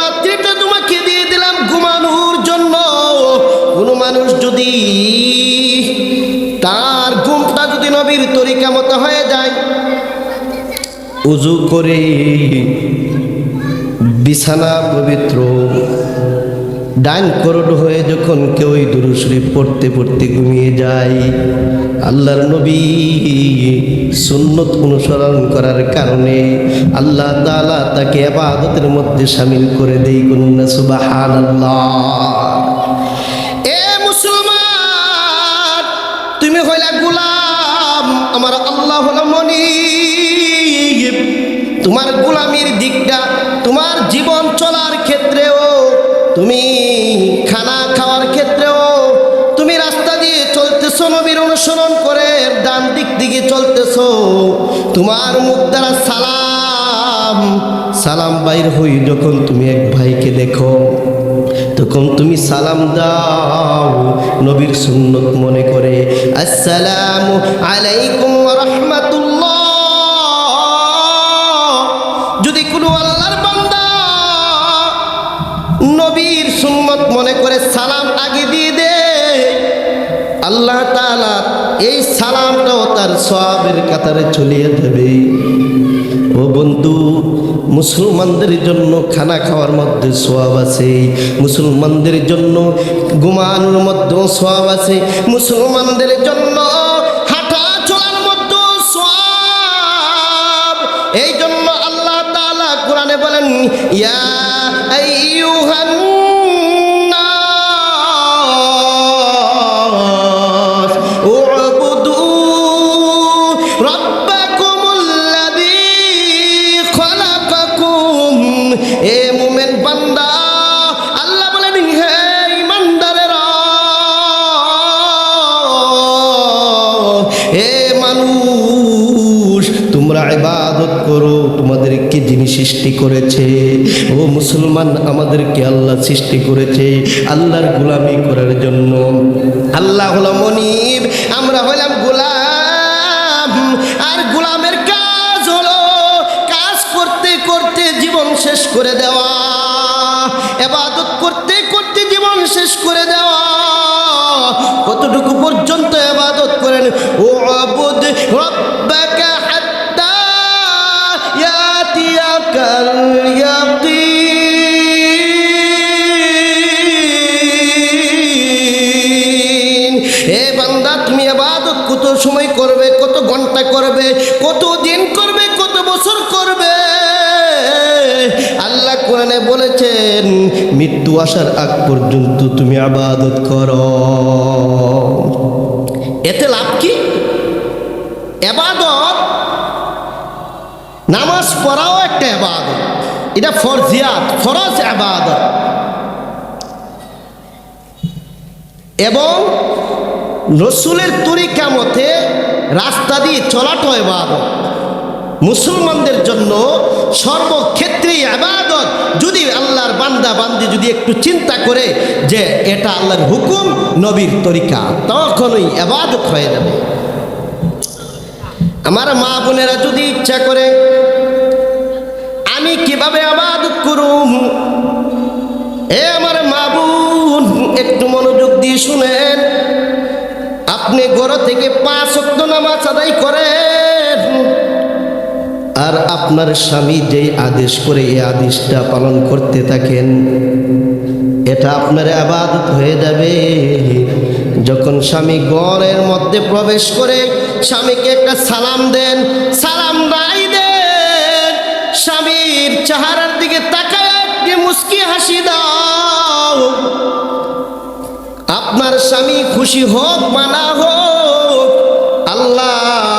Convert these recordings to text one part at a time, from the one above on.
রাত্রিটা তোমাকে দিয়ে দিলাম ঘুমানোর জন্য। কোনো মানুষ যদি তার ঘুমটা যদি নবীর তরিকা মতো হয়ে যায়, উজু করে বিছানা পবিত্র ডাইন করড হয়ে যখন কেউ এই দুরুশরীফ পড়তে পড়তে ঘুমিয়ে যায়, আল্লাহর নবী সুন্নত অনুসরণ করার কারণে আল্লাহ তাআলা তাকে আবাদতের মধ্যে সামিল করে দেই সুবহানাল্লাহ। এ মুসলমান, তুমি হইলা গোলাম, আমার আল্লাহ হলো মনি তোমার গোলামির অনুসরণ করে ডান দিক দিকে চলতেছ। তোমার মুখ দ্বারা সালাম সালাম বাইর হই যখন তুমি এক ভাইকে দেখো। তখন তুমি সালাম দাও, নবীর সুন্নত মনে করে। আসসালাম আলাইকুম রহমাতুল্লাহ। এই সালামটাও তার সবের কাতারে চলিয়ে দেবে। ও বন্ধু, মুসলমানদের জন্য খানা খাওয়ার মধ্যে সোয়াব আছে, মুসলমানদের জন্য ঘুমানোর মধ্যেও সোয়াব আছে, মুসলমানদের জন্য হাঁটা চলার মধ্যেও সোয়াব এই জন্য আল্লাহ তাআলা কোরআনে বলেন, ইয়া আইয়ুহান যিনি সৃষ্টি করেছে। ও মুসলমান, আমাদেরকে আল্লাহ সৃষ্টি করেছে আল্লাহর গোলামি করার জন্য। আল্লাহ হলো মনিব, আমরা হলাম গোলাম। আর গোলামের কাজ হলো কাজ করতে করতে জীবন শেষ করে দেওয়া। এবাদত করতে করতে জীবন শেষ করে দেওয়া। সময় করবে, কত ঘণ্টা করবে, কত দিন করবে, কত বছর করবে? আল্লাহ কোরআনে বলেছেন, মৃত্যু আসার আগ পর্যন্ত তুমি আবাদত করো। এতে লাভ কি? এবাদত নামাজ পড়াও একটা এবাদত এটা ফরজিয়াত, ফরজ এবাদত এবং রসুলের তরিকা মতে রাস্তা দিয়ে চলাটাও এবাদত মুসলমানদের জন্য সর্বক্ষেত্রেই আবাদত যদি আল্লাহর বান্দা বান্দি যদি একটু চিন্তা করে যে এটা আল্লাহর হুকুম, নবীর তরিকা, তখনই আবাদত হয়ে যাবে। আমার মা বোনেরা যদি ইচ্ছা করে, আমি কীভাবে আবাদত করুম এ আমার মা বোন, একটু মনোযোগ দিয়ে শুনেন। আপনি ঘর থেকে পাঁচ অক্ট নামাজ আদায় করেন। আর আপনার স্বামী যেই আদেশ করে এই আদেশটা পালন করতে থাকেন, এটা আপনার আবাদত হয়ে যাবে। যখন স্বামী গড়ের মধ্যে প্রবেশ করে স্বামীকে একটা সালাম দেন, সালাম নাই দেন, স্বামীর চেহারার দিকে তাকায় মুস্কি হাসি দাও। আপনার স্বামী খুশি হোক বা না হোক, আল্লাহ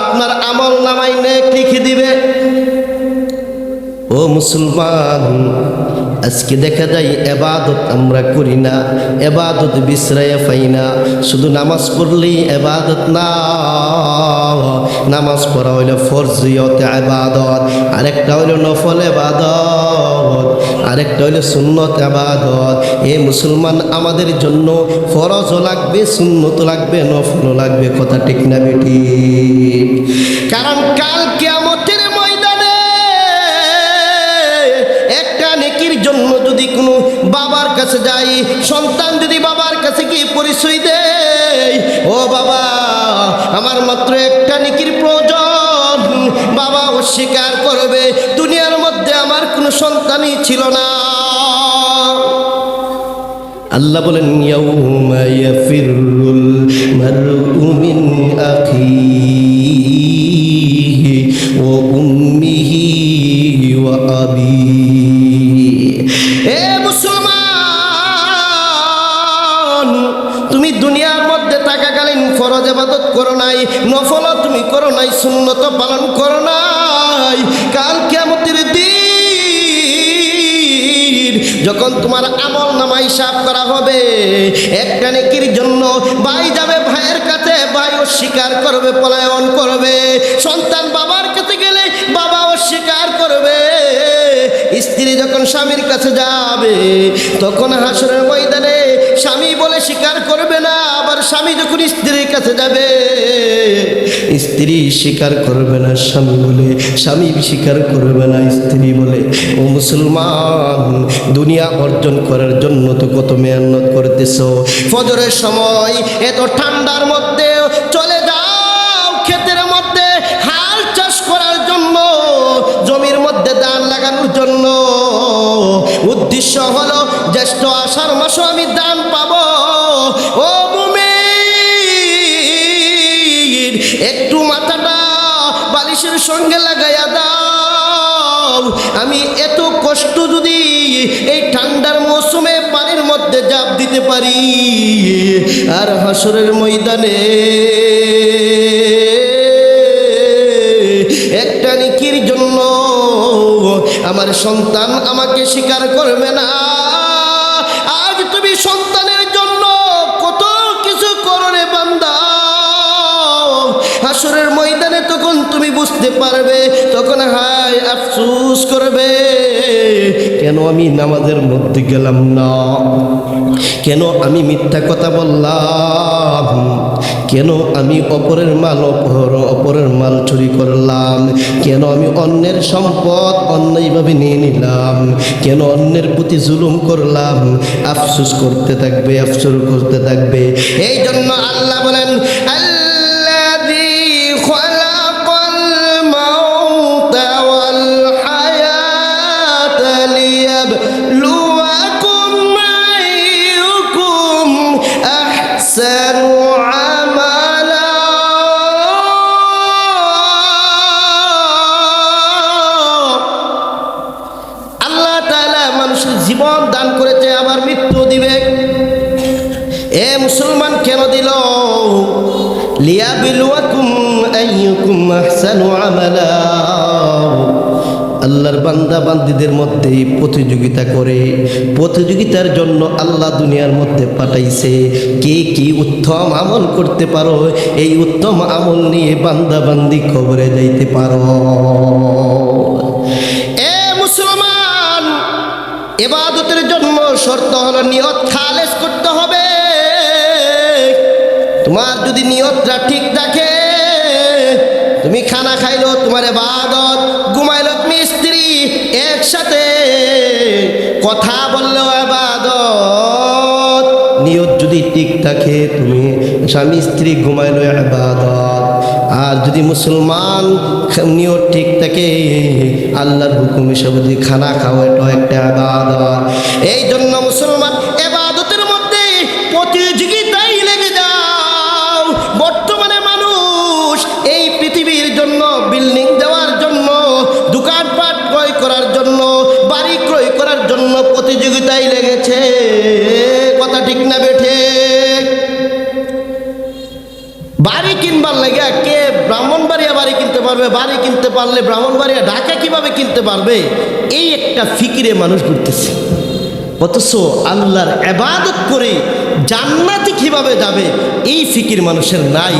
আপনার আমল নামাই নেক লিখে দিবে। ও মুসলমান আজকে দেখা যায় এবাদত আমরা করি না, এবাদত বিশ্রায় পাই না। শুধু নামাজ পড়লেই এবাদত না, নামাজ পড়া হইল ফরজিয়তে এবাদত, আরেকটা হইল নফল এবাদত, আরেকটা হইল সুন্নত আবাদত এ মুসলমান, আমাদের জন্য ফরজও লাগবে সুন্নত লাগবে, নফলও লাগবে, কথা ঠিক না বেটি কারণ কাল কাছে যাই, সন্তান যদি বাবার কাছে গিয়ে পরিচয় দেয়, ও বাবা, আমার মাত্র একটা নিকির প্রয়োজন। বাবা অস্বীকার করবে, দুনিয়ার মধ্যে আমার কোনো সন্তানই ছিল না। আল্লাহ বলেন, ইয়াউমা উম্মিহি ইবাদত করো নাই নফল তুমি করো নাই, সুন্নত পালন করো নাই। কাল কিয়ামতের দিন যখন তোমার আমল নামা হিসাব করা হবে, একটা নেকির জন্য ভাই যাবে ভাইয়ের কাছে ভাই অস্বীকার করবে, পলায়ন করবে। সন্তান বাবার কাছে গেলে বাবা অস্বীকার করবে। স্ত্রী যখন স্বামীর কাছে যাবে, তখন হাসরের ময়দানে স্বামী বলে স্বীকার করবে না। স্বামী যখন স্ত্রীর কাছে যাবে, স্ত্রী স্বীকার করবে না স্বামী বলে, স্বামী স্বীকার করবে না স্ত্রী বলে। ও মুসলমান, দুনিয়া অর্জন করার জন্য তো কত মেহনত করতেছ। ফজরের সময় এত ঠান্ডার মধ্যে চলে যাও, ক্ষেতের মধ্যে হাল চাষ করার জন্য, জমির মধ্যে ধান লাগানোর জন্য। উদ্দেশ্য হলো, জ্যেষ্ঠ আষাঢ় মাসও আমি দান পাবো। সঙ্গে লাগাইয়া দাও। আমি এত কষ্ট যদি এই ঠান্ডার মৌসুমে পানির মধ্যে জাপ দিতে পারি, আর হাসরের ময়দানে একটা নিকির জন্য আমার সন্তান আমাকে স্বীকার করবে না। আজ তুমি সন্তানের জন্য কত কিছু করো বান্দা। হাসরের যখন তুমি বুঝতে পারবে, তখন হায় আফসুস করবে। কেন আমি নামাজের মধ্যে গেলাম না? কেন আমি মিথ্যা কথা বললাম? কেন আমি অপরের মাল অপহর, অপরের মাল চুরি করলাম? কেন আমি অন্যের সম্পদ অন্যায়ভাবে নিয়ে নিলাম? কেন অন্যের প্রতি জুলুম করলাম? আফসুস করতে থাকবে আফসুর করতে থাকবে। এই জন্য আল্লাহ বলেন আল্লাহ আল্লাহর বান্দা বান্দিদের মধ্যে প্রতিযোগিতা করে। প্রতিযোগিতার জন্য আল্লাহ দুনিয়ার মধ্যে পাঠাইছে। কে কি উত্তম আমল করতে পারো, এই উত্তম আমল নিয়ে বান্দা বান্দি খবরে যাইতে পারো। এ মুসলমান, এবাদতের জন্য শর্ত হলো নিয়ত খালেস করতে হবে। তোমার যদি নিয়তটা ঠিক থাকে তুমি খানা খাইলো, তোমার এবাদত ঘুমাইলো তুমি স্ত্রী একসাথে। কথা বললেও এবাদত নিয়ত যদি ঠিক থাকে তুমি, স্বামী স্ত্রী ঘুমাইলো এবাদত আর যদি মুসলমান নিয়ত ঠিক থাকে, আল্লাহর হুকুম হিসাবে যদি খানা খাও, এটাও একটা আবাদত এই জন্য মুসলমান কিনবার লাগে কে ব্রাহ্মণবাড়িয়া বাড়ি কিনতে পারবে, বাড়ি কিনতে পারলে ব্রাহ্মণবাড়িয়া ঢাকা কীভাবে কিনতে পারবে, এই একটা ফিকিরে মানুষ ঘুরতেছে। অথচ আল্লাহর এবাদত করে জান্নাতে কীভাবে যাবে, এই ফিকির মানুষের নাই।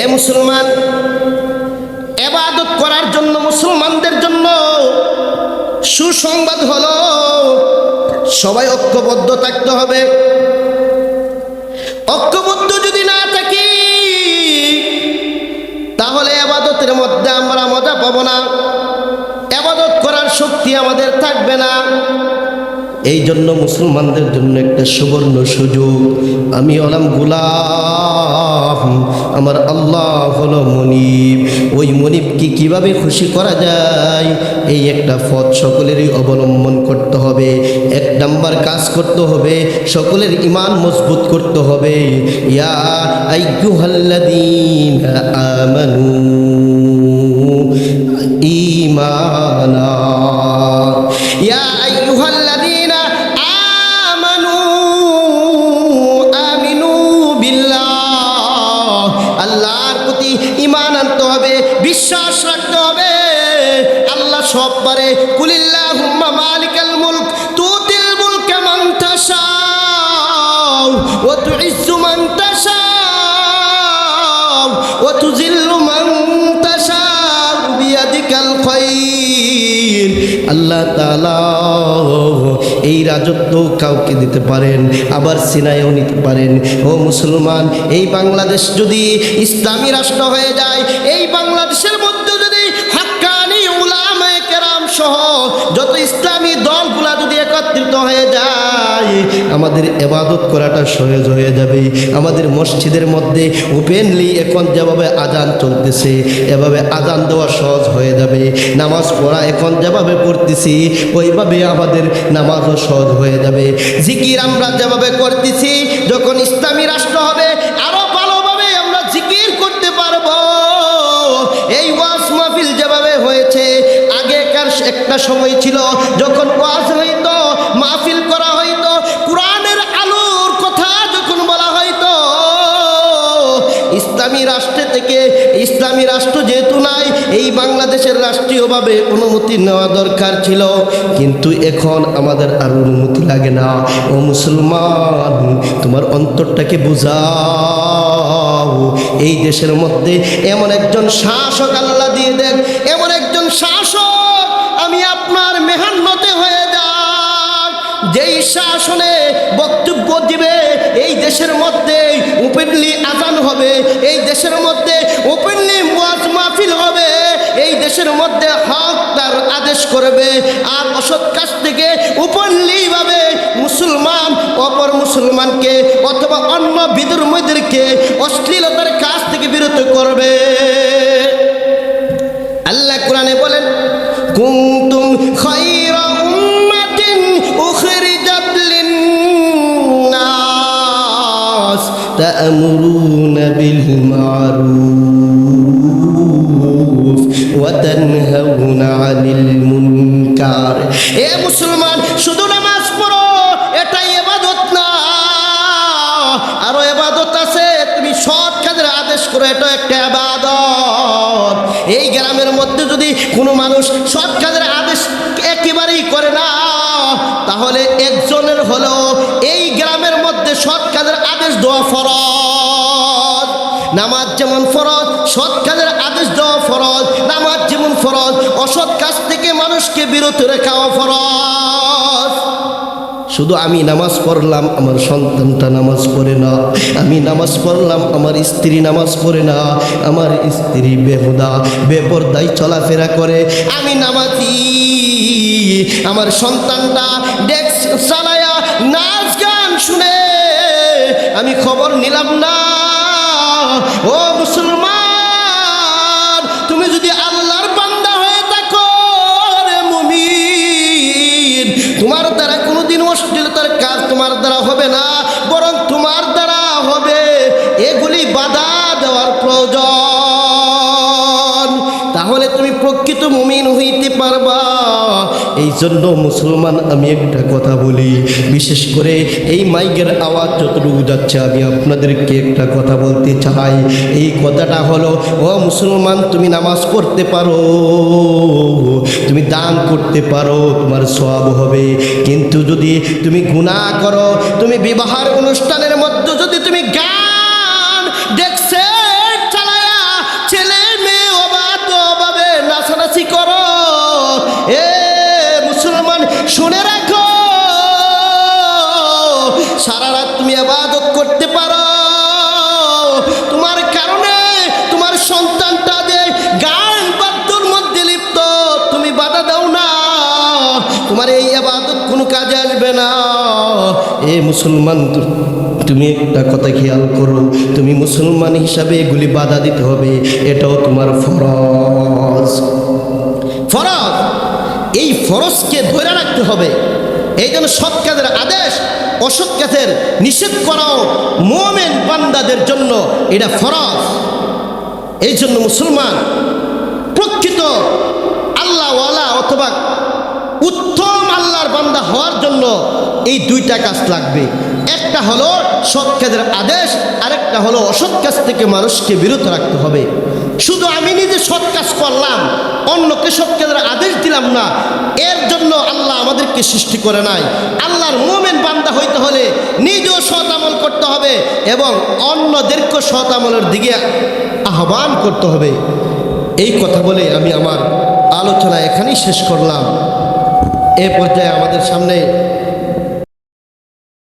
এ মুসলমান এবাদত করার জন্য মুসলমানদের জন্য সুসংবাদ হলো, সবাই ঐক্যবদ্ধ থাকতে হবে। ঐক্যবদ্ধ তাহলে আবাদতের মধ্যে আমরা মজা পাবো না। আবাদত করার শক্তি আমাদের থাকবে না। এই জন্য মুসলমানদের জন্য একটা সুবর্ণ সুযোগ। আমি হলাম গুলাম, আমার আল্লাহ হলো মনিব। ওই মনিবকে কীভাবে খুশি করা যায়? এই একটা পথ সকলেরই অবলম্বন করতে হবে। এক নাম্বার কাজ করতে হবে, সকলের ইমান মজবুত করতে হবে। ইয়া আমানু ঈমানা। ইয়া আল্লাহ তালা এই রাজত্ব কাউকে দিতে পারেন, আবার সিনায়ও নিতে পারেন। ও মুসলমান, এই বাংলাদেশ যদি ইসলামী রাষ্ট্র হয়ে যায়, এই বাংলাদেশের মধ্যে যদি হাক্কানি উলাম সহ যত ইসলামী দলগুলা যদি একত্রিত হয়ে যায় আমাদের এবাদত করাটা সহজ হয়ে যাবে। আমাদের মসজিদের মধ্যে ওপেনলি এখন যেভাবে আজান চলতেছে, এভাবে আজান দেওয়া সহজ হয়ে যাবে। নামাজ পড়া এখন যেভাবে পড়তেছি, ওইভাবে আমাদের নামাজও সহজ হয়ে যাবে। জিকির আমরা যেভাবে করতেছি, যখন ইসলামী রাষ্ট্র হবে, আরও ভালোভাবে আমরা জিকির করতে পারব। এই ওয়াজ মাহফিল যেভাবে হয়েছে, আগেকার একটা সময় ছিল, যখন ওয়াজ ইসলামী রাষ্ট্রে থেকে ইসলামী রাষ্ট্র যেহেতু নাই, এই বাংলাদেশের রাষ্ট্রীয়ভাবে অনুমতি নেওয়া দরকার ছিল। কিন্তু এখন আমাদের আর অনুমতি লাগে না। ও মুসলমান, তোমার অন্তরটাকে বুঝাও। এই দেশের মধ্যে এমন একজন শাসক আল্লাহ দিয়ে দেন, এমন একজন শাসক আমি আপনার মেহান্নতে হয়ে যেই। শাসনে বক্তব্য দিবে, এই দেশের মধ্যে আজান হবে, এই দেশের মধ্যে ওপেনলি ওয়াজ মাহফিল হবে, এই দেশের মধ্যে হক তার আদেশ করবে, আর অসৎ কাজ থেকে ওপেনলিভাবে মুসলমান, অপর মুসলমানকে অথবা অন্য বিধর্মীদেরকে অশ্লীলতার কাজ থেকে বিরত করবে। মা'রুফ ওয়া তানহাউনা 'আনিল মুনকার এ মুসলমান, শুধু নামাজ পড়ো, এটাই ইবাদত না। আরও এবাদত আছে, তুমি সৎ কাজের আদেশ করো এটা একটা এবাদত এই গ্রামের মধ্যে যদি কোনো মানুষ সৎ কাজের আদেশ আদেশ দেওয়া ফরজ। নামাজ যেমন ফরজ, সৎ কাজের আদেশ দেওয়া ফরজ, নামাজ যেমন ফরজ, অসৎ কাজ থেকে মানুষকে বিরত রেখাও ফরজ। শুধু আমি নামাজ পড়লাম, আমার সন্তানটা নামাজ পড়ে না। আমি নামাজ পড়লাম, আমার স্ত্রী নামাজ পড়ে না। আমার স্ত্রী বেহুদা, বেপরদায় চলাফেরা করে। আমি নামাজি, আমার সন্তানটা ডেস্ক চালায়া নাচ গান শুনে আমি খবর নিলাম না। ও মুসলমান, তুমি যদি আল্লাহর বান্দা হয়ে থাকো রে মুমিন, তোমার দ্বারা কোনোদিন অশ্লীলতার কাজ তোমার দ্বারা হবে না। এই জন্য মুসলমান, আমি একটা কথা বলি। বিশেষ করে এই মাইকের আওয়াজ যতটুকু যাচ্ছে, আমি আপনাদেরকে একটা কথা বলতে চাই। এই কথাটা হলো, ও মুসলমান, তুমি নামাজ পড়তে পারো, তুমি দান করতে পারো, তোমার সব হবে। কিন্তু যদি তুমি গুনাহ করো, তুমি বিবাহের অনুষ্ঠানের মধ্যে যদি তুমি গান তোমার এই আবাদত কোনো কাজে আসবে না। এ মুসলমান তুমি একটা কথা খেয়াল করো। তুমি মুসলমান হিসাবে এগুলি বাধা দিতে হবে। এটাও তোমার ফরজ। ফরজ। এই ফরজকে ধরে রাখতে হবে। এই জন্য সৎ কাজের আদেশ, অসৎ কাজের নিষেধ করাও মোমেন বান্দাদের জন্য এটা ফরজ। এই জন্য মুসলমান প্রকৃত আল্লাহওয়ালা অথবা উত্তম আল্লাহর বান্দা হওয়ার জন্য এই দুইটা কাজ লাগবে। একটা হলো সৎ কাজের আদেশ, আরেকটা হলো অসৎ কাজ থেকে মানুষকে বিরত রাখতে হবে। শুধু আমি নিজে সৎ কাজ করলাম, অন্যকে সৎ কাজের আদেশ দিলাম না, এর জন্য আল্লাহ আমাদেরকে সৃষ্টি করে নাই। আল্লাহর মোমেন বান্দা হইতে হলে নিজেও সৎ আমল করতে হবে এবং অন্যদেরকেও সৎ আমলের দিকে আহ্বান করতে হবে। এই কথা বলে আমি আমার আলোচনা এখানেই শেষ করলাম। এ পর্যায়ে আমাদের সামনে